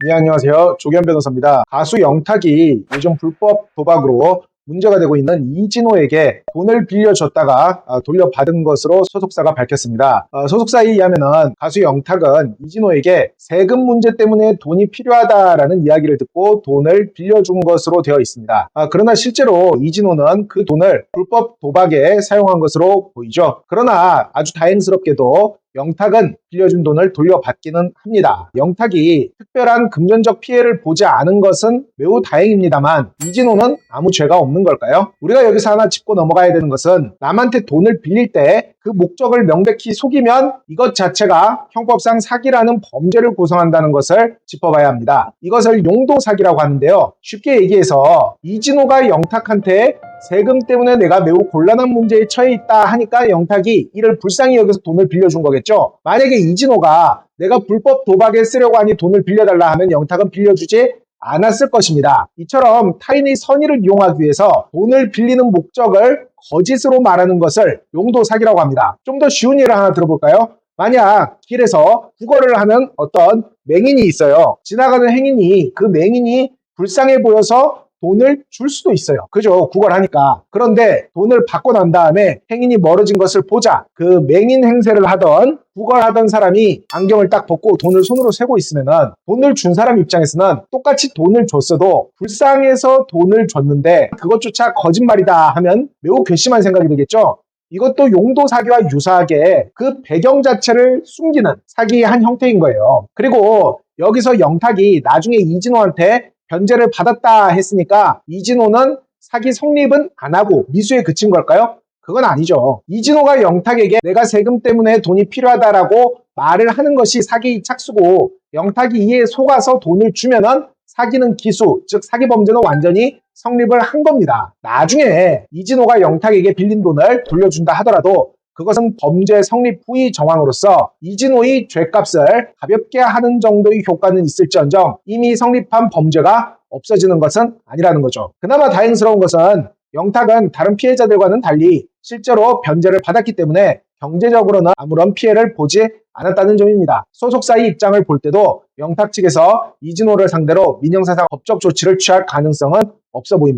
네, 안녕하세요. 조견 변호사입니다. 가수 영탁이 요즘 불법 도박으로 문제가 되고 있는 이진호에게 돈을 빌려줬다가 아, 돌려받은 것으로 소속사가 밝혔습니다. 어, 소속사에 의하면은 가수 영탁은 이진호에게 세금 문제 때문에 돈이 필요하다라는 이야기를 듣고 돈을 빌려준 것으로 되어 있습니다. 아, 그러나 실제로 이진호는 그 돈을 불법 도박에 사용한 것으로 보이죠. 그러나 아주 다행스럽게도 영탁은 빌려준 돈을 돌려받기는 합니다. 영탁이 특별한 금전적 피해를 보지 않은 것은 매우 다행입니다만 이진호는 아무 죄가 없는 걸까요? 우리가 여기서 하나 짚고 넘어가야 되는 것은 남한테 돈을 빌릴 때 그 목적을 명백히 속이면 이것 자체가 형법상 사기라는 범죄를 구성한다는 것을 짚어봐야 합니다. 이것을 용도 사기라고 하는데요. 쉽게 얘기해서 이진호가 영탁한테 세금 때문에 내가 매우 곤란한 문제에 처해 있다 하니까 영탁이 이를 불쌍히 여기서 돈을 빌려준 거겠죠. 만약에 이진호가 내가 불법 도박에 쓰려고 하니 돈을 빌려달라 하면 영탁은 빌려주지 않았을 것입니다. 이처럼 타인의 선의를 이용하기 위해서 돈을 빌리는 목적을 거짓으로 말하는 것을 용도 사기라고 합니다. 좀 더 쉬운 예를 하나 들어볼까요? 만약 길에서 구걸을 하는 어떤 맹인이 있어요. 지나가는 행인이 그 맹인이 불쌍해 보여서 돈을 줄 수도 있어요. 그죠? 구걸하니까. 그런데 돈을 받고 난 다음에 행인이 멀어진 것을 보자. 그 맹인 행세를 하던 구걸하던 사람이 안경을 딱 벗고 돈을 손으로 세고 있으면은 돈을 준 사람 입장에서는 똑같이 돈을 줬어도 불쌍해서 돈을 줬는데 그것조차 거짓말이다 하면 매우 괘씸한 생각이 들겠죠? 이것도 용도 사기와 유사하게 그 배경 자체를 숨기는 사기의 한 형태인 거예요. 그리고 여기서 영탁이 나중에 이진호한테 변제를 받았다 했으니까 이진호는 사기 성립은 안 하고 미수에 그친 걸까요? 그건 아니죠. 이진호가 영탁에게 내가 세금 때문에 돈이 필요하다라고 말을 하는 것이 사기 착수고 영탁이 이에 속아서 돈을 주면은 사기는 기수, 즉 사기 범죄는 완전히 성립을 한 겁니다. 나중에 이진호가 영탁에게 빌린 돈을 돌려준다 하더라도 그것은 범죄 성립 후의 정황으로서 이진호의 죄값을 가볍게 하는 정도의 효과는 있을지언정 이미 성립한 범죄가 없어지는 것은 아니라는 거죠. 그나마 다행스러운 것은 영탁은 다른 피해자들과는 달리 실제로 변제를 받았기 때문에 경제적으로는 아무런 피해를 보지 않았다는 점입니다. 소속사의 입장을 볼 때도 영탁 측에서 이진호를 상대로 민형사상 법적 조치를 취할 가능성은 없어 보입니다.